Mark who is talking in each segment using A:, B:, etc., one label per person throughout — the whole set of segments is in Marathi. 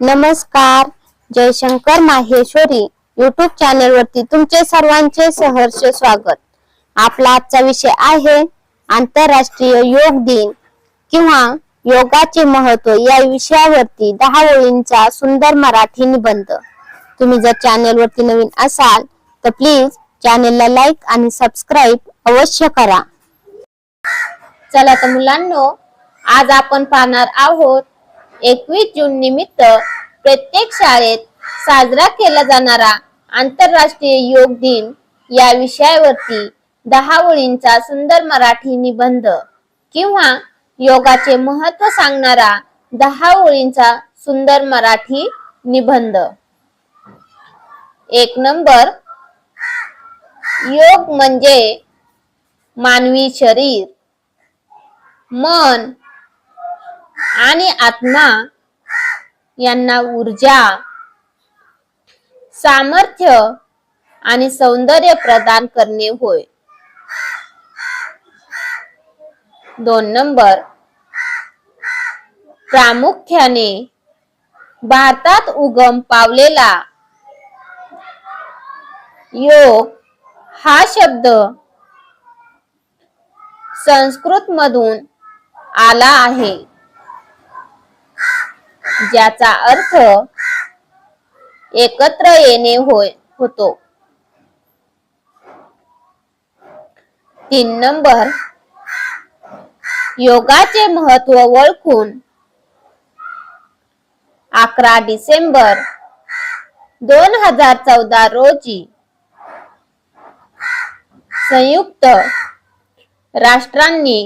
A: नमस्कार जयशंकर माहेश्वरी युट्यूब चॅनल वरती तुमचे सर्वांचे सहर्ष स्वागत. आपला आजचा विषय आहे आंतरराष्ट्रीय योग दिन किंवा योगाचे महत्त्व या विषयावरती दहा ओळींचा सुंदर मराठी निबंध. तुम्ही जर चॅनल वरती नवीन असाल तर प्लीज चॅनेलला लाईक आणि सबस्क्राईब अवश्य करा. चला तर मुलांनो आज आपण पाहणार आहोत एकवीस जून निमित्त प्रत्येक शाळेत साजरा केला जाणारा आंतरराष्ट्रीय योग दिन या विषयावरती दहा ओळींचा सुंदर मराठी निबंध किंवा योगाचे महत्त्व सांगणारा दहा ओळींचा सुंदर मराठी निबंध. एक नंबर योग म्हणजे मानवी शरीर मन आणि आत्मा यांना ऊर्जा सामर्थ्य आणि सौंदर्य प्रदान करणे होय. दोन नंबर. प्रामुख्याने भारतात उगम पावलेला योग हा शब्द संस्कृत मधून आला आहे. ज्याचा अर्थ एकत्र येणे होय होतो. तीन नंबर योगाचे महत्त्व ओळखून अकरा डिसेंबर दोन हजार चौदा रोजी संयुक्त राष्ट्रांनी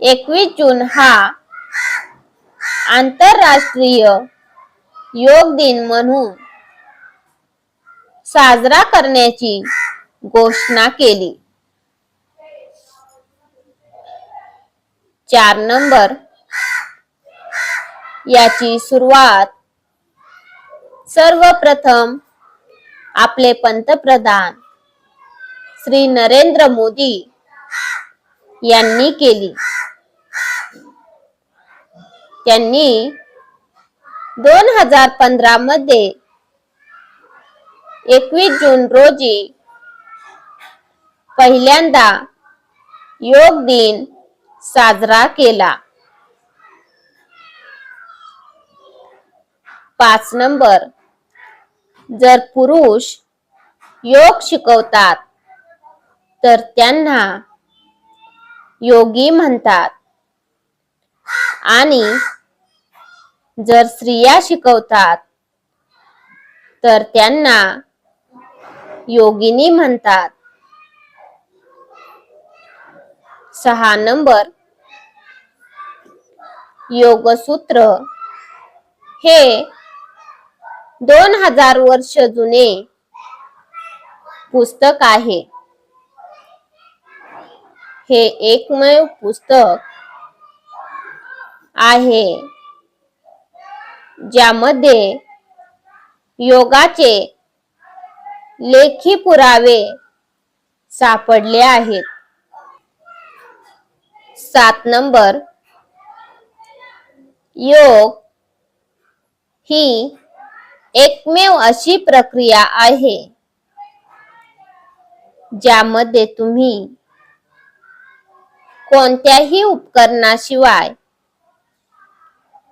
A: एकवीस जून हा आंतरराष्ट्रीय योग दिन म्हणून साजरा करण्याची घोषणा केली. चार नंबर. याची सुरुवात सर्वप्रथम आपले पंतप्रधान श्री नरेंद्र मोदी यांनी केली. त्यांनी दोन हजार पंधरा मध्ये एकवीस जून रोजी पहिल्यांदा योग दिन साजरा केला. पाच नंबर जर पुरुष योग शिकवतात तर त्यांना योगी म्हणतात. आणि जर स्त्रिया शिकवतात तर त्यांना योगिनी म्हणतात. सहा नंबर. योगसूत्र हे दोन हजार वर्ष जुने पुस्तक आहे. हे एकमेव पुस्तक आहे. ज्यामध्ये योगाचे लेखी पुरावे सापडले आहेत. सात नंबर. योग ही एकमेव अशी प्रक्रिया आहे ज्यामध्ये तुम्ही कोणत्याही उपकरणाशिवाय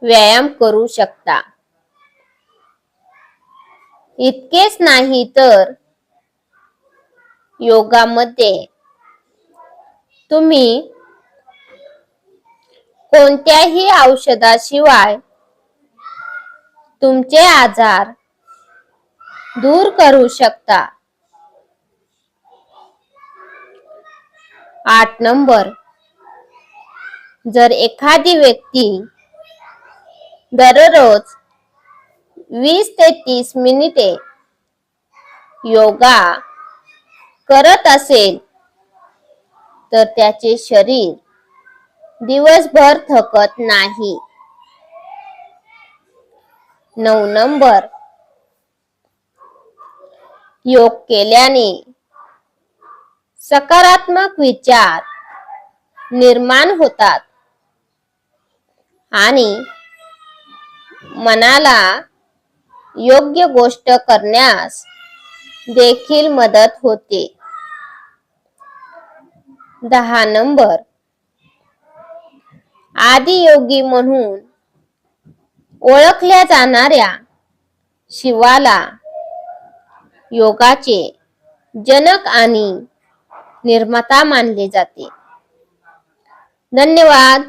A: व्यायाम करू शकता. इतकेच नाही तर योगामध्ये तुम्ही कोणत्याही औषधाशिवाय तुमचे आजार दूर करू शकता. आठ नंबर. जर एखादी व्यक्ती दररोज वीस ते तीस मिनिटे योगा करत असेल तर त्याचे शरीर दिवसभर थकत नाही. नऊ नंबर. योग केल्याने सकारात्मक विचार निर्माण होतात आणि मनाला योग्य गोष्ट करण्यास देखील मदत होते. दहा नंबर. आदियोगी म्हणून ओळखल्या जाणाऱ्या शिवाला योगाचे जनक आणि निर्माता मानले जाते. धन्यवाद.